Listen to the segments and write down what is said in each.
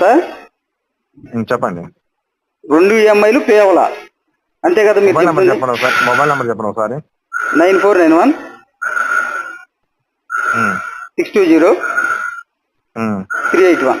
Sir? చెప్పండి. రెండు ఈఎంఐలు పే అవ్వాలా అంతే కదా మీరు మొబైల్ నెంబర్ చెప్పండి ఒకసారి. మొబైల్ నెంబర్ చెప్పండి ఒకసారి. Nine four nine one six two zero. Three eight one.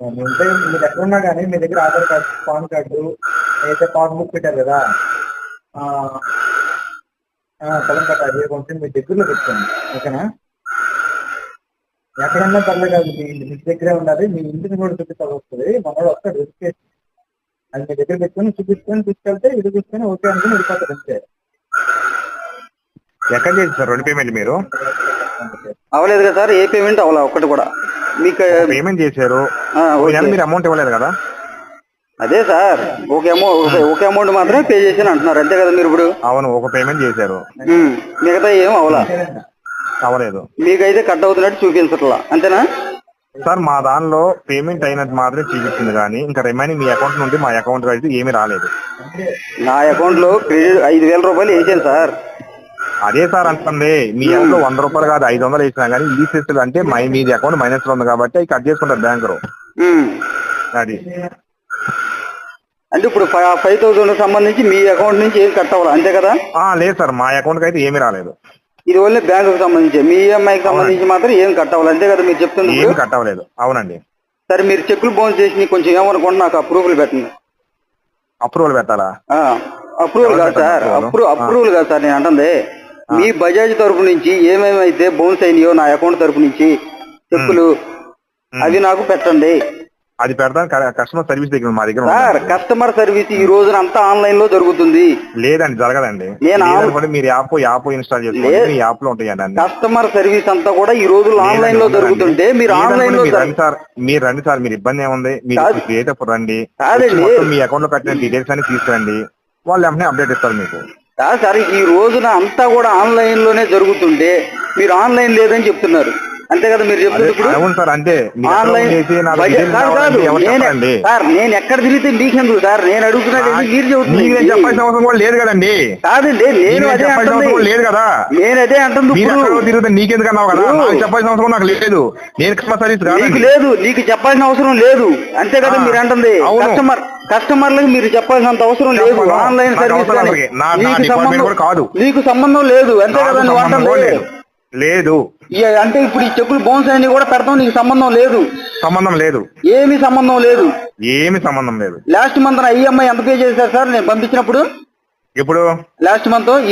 ఉంటే మీరు ఎక్కడ ఉన్నా కానీ మీ దగ్గర ఆధార్ కార్డు పాన్ కార్డు అయితే పాస్బుక్ పెట్టారు కదా పొలం కట్టాలి కొంచెం మీ దగ్గరలో పెట్టుకోండి. ఓకేనా? ఎక్కడన్నా పర్లేదు కాదు మీ మీ దగ్గరే ఉండాలి. మీ ఇంటిని కూడా చూపించాల్సి వస్తుంది. మనోడు వస్తాడు రిజిస్ట్రేషన్ అది మీ దగ్గర పెట్టుకొని చూపించుకొని తీసుకెళ్తే ఇది తీసుకొని ఓకే అనుకుని వెళ్ళిపోతారు అంతే. ఎక్కడ చేసి సార్ రెండు పేమెంట్ మీరు? అవ్వలేదు కదా సార్ ఏ పేమెంట్ అవ్వాలా ఒక్కటి కూడా. మీకు పేమెంట్ చేశారు. మీరు అమౌంట్ ఇవ్వలేదు కదా? అదే సార్ ఒక అమౌంట్ ఒక అమౌంట్ మాత్రమే పే చేసాను అంటున్నారు. అంతే కదా మీరు ఇప్పుడు? అవును ఒక పేమెంట్ చేశారు. మిగతా ఏం అవలా? అవ్వలేదు మీకైతే కట్ అవుతున్నట్టు చూపించట్లా అంతేనా? సార్ మా దానిలో పేమెంట్ అయినట్టు మాత్రమే చూపిస్తుంది కానీ ఇంకా రిమైనింగ్ మీ అకౌంట్ నుండి మా అకౌంట్ అయితే ఏమీ రాలేదు. నా అకౌంట్లో క్రెడిట్ ఐదు వేల రూపాయలు వేసాను సార్. అదే సార్ అంటుంది మీ అకౌంట్లో వంద రూపాయలు కాదు ఐదు వందలు వేసినా కానీ ఈ సిస్టమ్ అంటే మై మీది అకౌంట్ మైనస్లో ఉంది కాబట్టి అవి కట్ చేసుకుంటారు బ్యాంకు ఉమ్. అది. అంటే ఇప్పుడు ఫైవ్ థౌసండ్ సంబంధించి మీ అకౌంట్ నుంచి ఏం కట్ అవ్వాలి? అంతే కదా? ఆ లేదు సార్ మా అకౌంట్కి అయితే ఏమీ రాలేదు. ఇది ఓన్లీ బ్యాంకుకి సంబంధించి. మీ ఈఎంఐకి సంబంధించి మాత్రం ఏం కట్ అవ్వాలి? అంతే కదా మీరు చెప్తుంది ఏమీ ఇప్పుడు? కట్ అవ్వలేదు. అవునండి. సరే మీరు చెక్కులు బౌన్స్ చేసి కొంచెం ఏమనుకోండి నాకు అప్రూవల్ పెట్టండి. అప్రూవల్ పెట్టాలా? అప్రూవల్ కాదు సార్ అప్రూవల్ కాదు సార్ నేను అంటుంది. మీ బజాజ్ తరపు నుంచి ఏమేమి అయితే బౌన్స్ అయినాయో నా అకౌంట్ తరపు నుంచి చెక్కులు అవి నాకు పెట్టండి. అది పెడతాను కస్టమర్ సర్వీస్ దగ్గర మా దగ్గర సార్. కస్టమర్ సర్వీస్ ఈ రోజున అంతా ఆన్లైన్లో జరుగుతుంది. లేదండి జరగదండి. నేను మీరు యాప్ యాప్ ఇన్స్టాల్ చేసుకోండి. యాప్లో ఉంటాయండి కస్టమర్ సర్వీస్ అంతా కూడా ఈ రోజు ఆన్లైన్లో జరుగుతుంటే మీరు ఆన్లైన్లో రండి సార్. మీరు రండి సార్ మీరు ఇబ్బంది ఏముంది? మీరు. క్రియేట్ అప్పుడు రండి. మీ అకౌంట్లో కట్టిన డీటెయిల్స్ అన్ని తీసుకురండి. వాళ్ళు వెంటనే అప్డేట్ ఇస్తారు మీకు. సార్ ఈ రోజున అంతా కూడా ఆన్లైన్లోనే జరుగుతుంటే మీరు ఆన్లైన్ లేదని చెప్తున్నారు. అంతే కదా మీరు అవును సార్ అంతే. సార్ నేను ఎక్కడ తిరిగితే మీకెందుకు సార్? నేను అడుగుతున్నది? మీరు చెబుతున్నారు. చెప్పాల్సిన అవసరం కూడా లేదు కదండి. కాదండి నేను అదే అంటుంది. లేదు కదా. నేను అదే అంటుంది తిరిగితే నీకెందుకు అన్నావు కదా? చెప్పాల్సిన అవసరం నాకు లేదు. నేను కస్టమర్ సర్వీస్ నీకు లేదు నీకు చెప్పాల్సిన అవసరం లేదు. అంతే కదా మీరు అంటుంది. కస్టమర్ కస్టమర్లకు మీరు చెప్పాల్సినంత అవసరం లేదు. Online service. నా- నా నీకు సంబంధం కాదు. నీకు సంబంధం లేదు. అంతే నాకు కదా నువ్వు లేదు. అంటే ఇప్పుడు ఈ చెక్కులు బౌన్స్ అన్ని కూడా పెడతాం నీకు సంబంధం లేదు. సంబంధం లేదు. ఏమీ సంబంధం లేదు. ఏమి సంబంధం లేదు. లాస్ట్ మంత్ ఈఎంఐ ఎంత పే చేశారు సార్? నేను పంపించినప్పుడు ఇప్పుడు? Last month